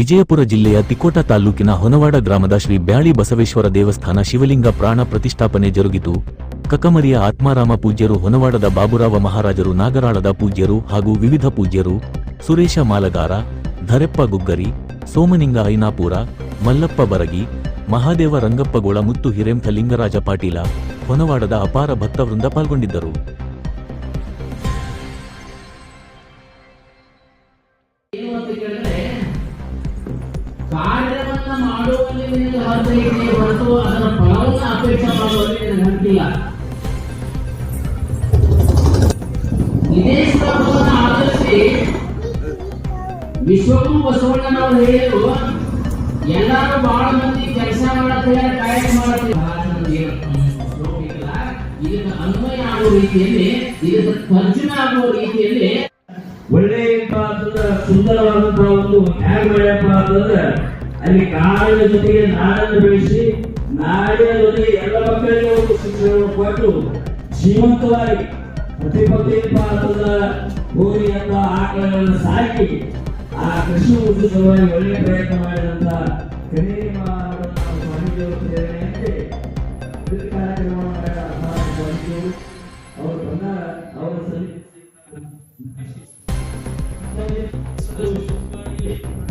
ವಿಜಯಪುರ ಜಿಲ್ಲೆಯ ತಿಕೋಟ ತಾಲೂಕಿನ ಹೊನವಾಡ ಗ್ರಾಮದ ಶ್ರೀ ಬ್ಯಾಳಿ ಬಸವೇಶ್ವರ ದೇವಸ್ಥಾನ ಶಿವಲಿಂಗ ಪ್ರಾಣ ಪ್ರತಿಷ್ಠಾಪನೆ ಜರುಗಿತು. ಕಕಮರಿಯ ಆತ್ಮಾರಾಮ ಪೂಜ್ಯರು, ಹೊನವಾಡದ ಬಾಬುರಾವ ಮಹಾರಾಜರು, ನಾಗರಾಳದ ಪೂಜ್ಯರು ಹಾಗೂ ವಿವಿಧ ಪೂಜ್ಯರು ಸುರೇಶ ಮಾಲಗಾರ, ಧರೆಪ್ಪ ಗುಗ್ಗರಿ, ಸೋಮನಿಂಗ ಐನಾಪುರ, ಮಲ್ಲಪ್ಪ ಬರಗಿ, ಮಹಾದೇವ ರಂಗಪ್ಪಗೋಳ ಮುತ್ತು ಹಿರೇಂಥ ಲಿಂಗರಾಜ ಪಾಟೀಲ, ಹೊನವಾಡದ ಅಪಾರ ಭಕ್ತವೃಂದ ಪಾಲ್ಗೊಂಡಿದ್ದರು. ಏನು ಅಂತ ಕೇಳಿದ್ರೆ ಕಾರ್ಯವನ್ನ ಮಾಡುವಲ್ಲಿ ನಿನಗೆ ಹೊರತು ಹೊರತು ಅದರ ಫಲವನ್ನು ಅಪೇಕ್ಷೆ ಮಾಡುವಲ್ಲಿ ನಿನಗೆ ಇದೇ ಶ್ಲೋಕವನ್ನು ಆಧರಿಸಿ ವಿಶ್ವಗುರು ಬಸವಣ್ಣನವರು ಹೇಳಿದ್ರು, ಎಲ್ಲರೂ ಬಹಳ ಮಂದಿ ಕೆಲಸ ಕಾಯಕ ಮಾಡತ್ತಾರೆ. ಇದಕ್ಕೆ ಅನ್ವಯ ಆಗುವ ರೀತಿಯಲ್ಲಿ, ಇದಕ್ಕೆ ತರ್ಜುಮೆ ಆಗುವ ರೀತಿಯಲ್ಲಿ ಒಳ್ಳೆ ಸುಂದರವಾದಂತಹ ಒಂದು ಹ್ಯಾಗ್ ಬೆಳೆಯಪ್ಪ ಅಂತಂದ್ರೆ ಅಲ್ಲಿ ಕಾಡಿನ ಜೊತೆಗೆ ನಾಡನ್ನು ಬೆಳೆಸಿ, ನಾಡಿನ ಜೊತೆಗೆ ಎಲ್ಲ ಮಕ್ಕಳಿಗೆ ಒಂದು ಶಿಕ್ಷಣವನ್ನು ಕೊಟ್ಟು ಜೀವಂತವಾಗಿ ಪ್ರತಿಪತ್ತಿ ಏನಪ್ಪ ಅಂತಂದ್ರೆ ಹೋಗಿ ಅಂತ ಆಕಳಗಳನ್ನು ಸಾಕಿ ಆ ಕೃಷಿ ಉದ್ಯೋಗ ಸಲುವಾಗಿ ಒಳ್ಳೆಯ ಪ್ರಯತ್ನ ಮಾಡಿದಂತ ಕರಿಯ ಸ್ವಾಮೀಜಿಯವರು ಪ್ರೇರಣೆಯಂತೆ ಅವರು ಬಂದ resolution.